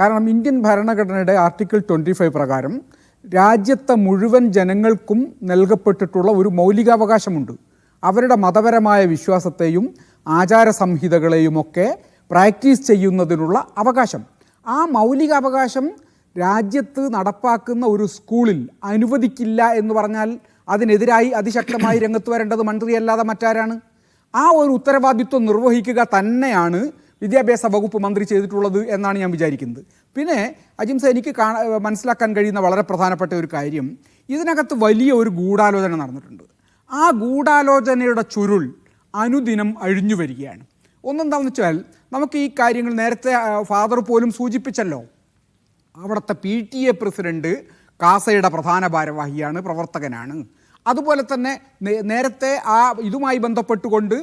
കാരണം ഇന്ത്യൻ ഭരണഘടനയുടെ article twenty five പ്രകാരം രാജ്യത്തെ മുഴുവൻ ജനങ്ങൾക്കും നൽകപ്പെട്ടിട്ടുള്ള ഒരു മൗലികാവകാശമുണ്ട്. അവരുടെ മതപരമായ വിശ്വാസത്തെയും ആചാര സംഹിതകളെയുമൊക്കെ പ്രാക്ടീസ് ചെയ്യുന്നതിനുള്ള അവകാശം. ആ മൗലികാവകാശം രാജ്യത്ത് നടപ്പാക്കുന്ന ഒരു സ്കൂളിൽ അനുവദിക്കില്ല എന്ന് പറഞ്ഞാൽ അതിനെതിരായി അതിശക്തമായി രംഗത്ത് വരേണ്ടത് മന്ത്രിയല്ലാതെ മറ്റാരാണ്? ആ ഒരു ഉത്തരവാദിത്വം നിർവഹിക്കുക തന്നെയാണ് വിദ്യാഭ്യാസ വകുപ്പ് മന്ത്രി ചെയ്തിട്ടുള്ളത് എന്നാണ് ഞാൻ വിചാരിക്കുന്നത്. പിന്നെ അജിംസ എനിക്ക് മനസ്സിലാക്കാൻ കഴിയുന്ന വളരെ പ്രധാനപ്പെട്ട ഒരു കാര്യം. ഇതിനകത്ത് വലിയ ഒരു ഗൂഢാലോചന നടന്നിട്ടുണ്ട്. ആ ഗൂഢാലോചനയുടെ ചുരുൾ അനുദിനം അഴിഞ്ഞു വരികയാണ്. ഒന്നെന്താണെന്ന് വെച്ചാൽ നമുക്ക് ഈ കാര്യങ്ങൾ നേരത്തെ ഫാദർ പോലും സൂചിപ്പിച്ചല്ലോ. അവിടുത്തെ പി ടി എ പ്രസിഡന്റ് കാസയുടെ പ്രധാന ഭാരവാഹിയാണ് പ്രവർത്തകനാണ്. അതുപോലെ തന്നെ നേരത്തെ ആ ഇതുമായി ബന്ധപ്പെട്ടുകൊണ്ട്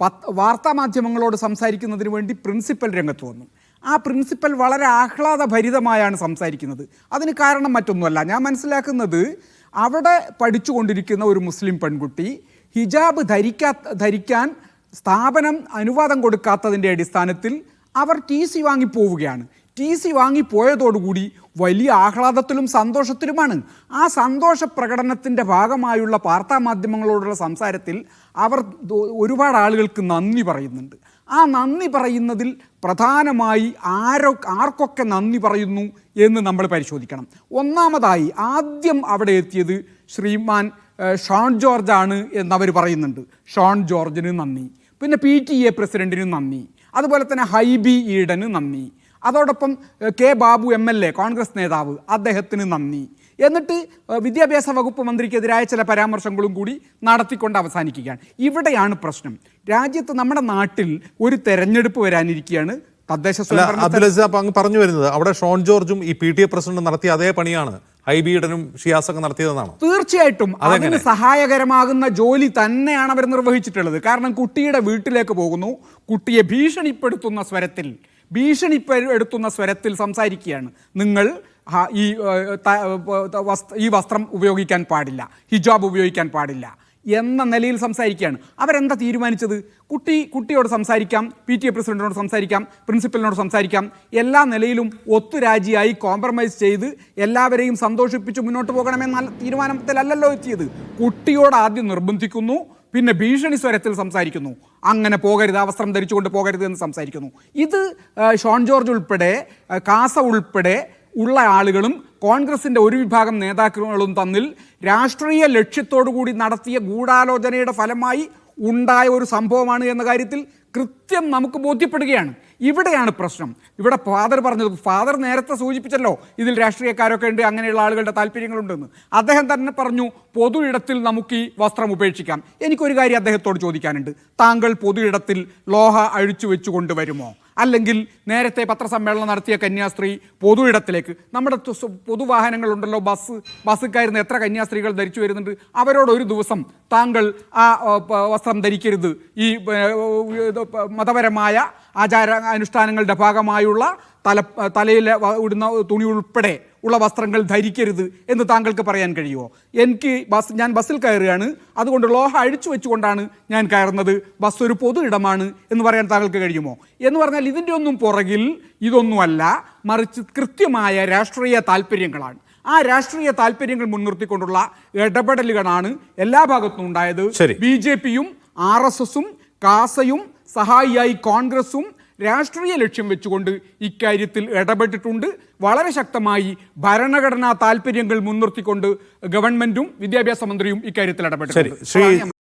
പത്ത് വാർത്താമാധ്യമങ്ങളോട് സംസാരിക്കുന്നതിന് വേണ്ടി പ്രിൻസിപ്പൽ രംഗത്ത് വന്നു. ആ പ്രിൻസിപ്പൽ വളരെ ആഹ്ലാദഭരിതമായാണ് സംസാരിക്കുന്നത്. അതിന് കാരണം മറ്റൊന്നുമല്ല. ഞാൻ മനസ്സിലാക്കുന്നത് അവിടെ പഠിച്ചുകൊണ്ടിരിക്കുന്ന ഒരു മുസ്ലിം പെൺകുട്ടി ഹിജാബ് ധരിക്കാ ധരിക്കാൻ സ്ഥാപനം അനുവാദം കൊടുക്കാത്തതിന്റെ അടിസ്ഥാനത്തിൽ അവർ ടി സി വാങ്ങിപ്പോവുകയാണ്. ടി സി വാങ്ങിപ്പോയതോടുകൂടി വലിയ ആഹ്ലാദത്തിലും സന്തോഷത്തിലുമാണ്. ആ സന്തോഷ പ്രകടനത്തിന്റെ ഭാഗമായുള്ള വാർത്താ മാധ്യമങ്ങളോടുള്ള സംസാരത്തിൽ അവർ ഒരുപാട് ആളുകൾക്ക് നന്ദി പറയുന്നുണ്ട്. ആ നന്ദി പറയുന്നതിൽ പ്രധാനമായി ആരോ ആർക്കൊക്കെ നന്ദി പറയുന്നു എന്ന് നമ്മൾ പരിശോധിക്കണം. ഒന്നാമതായി ആദ്യം അവിടെ എത്തിയത് ശ്രീമാൻ ഷോൺ ജോർജ് ആണ് എന്നവർ പറയുന്നുണ്ട്. ഷോൺ ജോർജിന് നന്ദി. പിന്നെ പി ടി എ പ്രസിഡന്റിന് നന്ദി. അതുപോലെ തന്നെ ഹൈബി ഈഡന് നന്ദി. അതോടൊപ്പം K Babu M L A Congress നേതാവ് അദ്ദേഹത്തിന് നന്ദി. എന്നിട്ട് വിദ്യാഭ്യാസ വകുപ്പ് മന്ത്രിക്കെതിരായ ചില പരാമർശങ്ങളും കൂടി നടത്തിക്കൊണ്ട് അവസാനിക്കുകയാണ്. ഇവിടെയാണ് പ്രശ്നം. രാജ്യത്ത് നമ്മുടെ നാട്ടിൽ ഒരു തെരഞ്ഞെടുപ്പ് വരാനിരിക്കുകയാണ് തദ്ദേശ സ്വയംഭരണ അബ്ദുൽ അസീസ് അങ്ങ് പറഞ്ഞു വരുന്നത് അവിടെ ഷോൺ ജോർജും ഈ പി ടി എ പ്രസിഡന്റും നടത്തിയ അതേ പണിയാണ്. ഹൈബീഡനും ഷിയാസൊക്കെ നടത്തിയതെന്നാണ്? തീർച്ചയായിട്ടും അതിന് സഹായകരമാകുന്ന ജോലി തന്നെയാണ് അവർ നിർവഹിച്ചിട്ടുള്ളത്. കാരണം കുട്ടിയുടെ വീട്ടിലേക്ക് പോകുന്നു. കുട്ടിയെ ഭീഷണിപ്പെടുത്തുന്ന സ്വരത്തിൽ ഭീഷണിപ്പെടുത്തുന്ന സ്വരത്തിൽ സംസാരിക്കുകയാണ്. നിങ്ങൾ ഈ ഈ വസ്ത്രം ഉപയോഗിക്കാൻ പാടില്ല. ഹിജാബ് ഉപയോഗിക്കാൻ പാടില്ല. എന്ന നിലയിൽ സംസാരിക്കുകയാണ്. അവരെന്താ തീരുമാനിച്ചത്? കുട്ടി കുട്ടിയോട് സംസാരിക്കാം പി ടി എ പ്രസിഡന്റിനോട് സംസാരിക്കാം പ്രിൻസിപ്പലിനോട് സംസാരിക്കാം. എല്ലാ നിലയിലും ഒത്തുരാജിയായി കോംപ്രമൈസ് ചെയ്ത് എല്ലാവരെയും സന്തോഷിപ്പിച്ച് മുന്നോട്ട് പോകണമെന്ന തീരുമാനത്തിലല്ലല്ലോ എത്തിയത്. കുട്ടിയോട് ആദ്യം നിർബന്ധിക്കുന്നു പിന്നെ ഭീഷണി സ്വരത്തിൽ സംസാരിക്കുന്നു. അങ്ങനെ പോകരുത് അവസ്ത്രം വസ്ത്രം ധരിച്ചുകൊണ്ട് പോകരുത് എന്ന് സംസാരിക്കുന്നു. ഇത് ഷോൺ ജോർജ് ഉൾപ്പെടെ കാസ ഉൾപ്പെടെ ഉള്ള ആളുകളും കോൺഗ്രസിന്റെ ഒരു വിഭാഗം നേതാക്കളും തമ്മിൽ രാഷ്ട്രീയ ലക്ഷ്യത്തോടു കൂടി നടത്തിയ ഗൂഢാലോചനയുടെ ഫലമായി ഉണ്ടായ ഒരു സംഭവമാണ് എന്ന കാര്യത്തിൽ കൃത്യം നമുക്ക് ബോധ്യപ്പെടുകയാണ്. ഇവിടെയാണ് പ്രശ്നം. ഇവിടെ ഫാദർ പറഞ്ഞത് ഫാദർ നേരത്തെ സൂചിപ്പിച്ചല്ലോ ഇതിൽ രാഷ്ട്രീയക്കാരൊക്കെ ഉണ്ട് അങ്ങനെയുള്ള ആളുകളുടെ താല്പര്യങ്ങളുണ്ടെന്ന്. അദ്ദേഹം തന്നെ പറഞ്ഞു പൊതു ഇടത്തിൽ നമുക്ക് ഈ വസ്ത്രം ഉപേക്ഷിക്കാം. എനിക്കൊരു കാര്യം അദ്ദേഹത്തോട് ചോദിക്കാനുണ്ട്. താങ്കൾ പൊതു ഇടത്തിൽ ലോഹ അഴിച്ചു വെച്ചു കൊണ്ടുവരുമോ അല്ലെങ്കിൽ നേരത്തെ പത്രസമ്മേളനം നടത്തിയ കന്യാസ്ത്രീ പൊതു ഇടത്തിലേക്ക് നമ്മുടെ പൊതുവാഹനങ്ങളുണ്ടല്ലോ ബസ് ബസ് കയറുന്ന എത്ര കന്യാസ്ത്രീകൾ ധരിച്ചു വരുന്നുണ്ട്. അവരോട് ഒരു ദിവസം താങ്കൾ ആ വസ്ത്രം ധരിക്കരുത്. ഈ മതപരമായ ആചാര അനുഷ്ഠാനങ്ങളുടെ ഭാഗമായുള്ള തല തലയിൽ ഇടുന്ന തുണി ഉൾപ്പെടെ ഉള്ള വസ്ത്രങ്ങൾ ധരിക്കരുത് എന്ന് താങ്കൾക്ക് പറയാൻ കഴിയുമോ? എനിക്ക് ബസ് ഞാൻ ബസ്സിൽ കയറുകയാണ്. അതുകൊണ്ട് ലോഹ അഴിച്ചു വെച്ചുകൊണ്ടാണ് ഞാൻ കയറുന്നത്. ബസ് ഒരു പൊതു ഇടമാണ് എന്ന് പറയാൻ താങ്കൾക്ക് കഴിയുമോ? എന്ന് പറഞ്ഞാൽ ഇതിന്റെ ഒന്നും പുറകിൽ ഇതൊന്നുമല്ല മറിച്ച് കൃത്യമായ രാഷ്ട്രീയ താല്പര്യങ്ങളാണ് ആ രാഷ്ട്രീയ താല്പര്യങ്ങൾ മുൻനിർത്തിക്കൊണ്ടുള്ള ഇടപെടലുകളാണ് എല്ലാ ഭാഗത്തും ഉണ്ടായത്. ബി ജെ പിയും ആർ എസ് എസും കാസയും സഹായിയായി കോൺഗ്രസും രാഷ്ട്രീയ ലക്ഷ്യം വെച്ചുകൊണ്ട് ഇക്കാര്യത്തിൽ ഇടപെട്ടിട്ടുണ്ട്. വളരെ ശക്തമായി ഭരണഘടനാ താല്പര്യങ്ങൾ മുൻനിർത്തിക്കൊണ്ട് ഗവൺമെന്റും വിദ്യാഭ്യാസ മന്ത്രിയും ഇക്കാര്യത്തിൽ ഇടപെട്ടിട്ടുണ്ട്.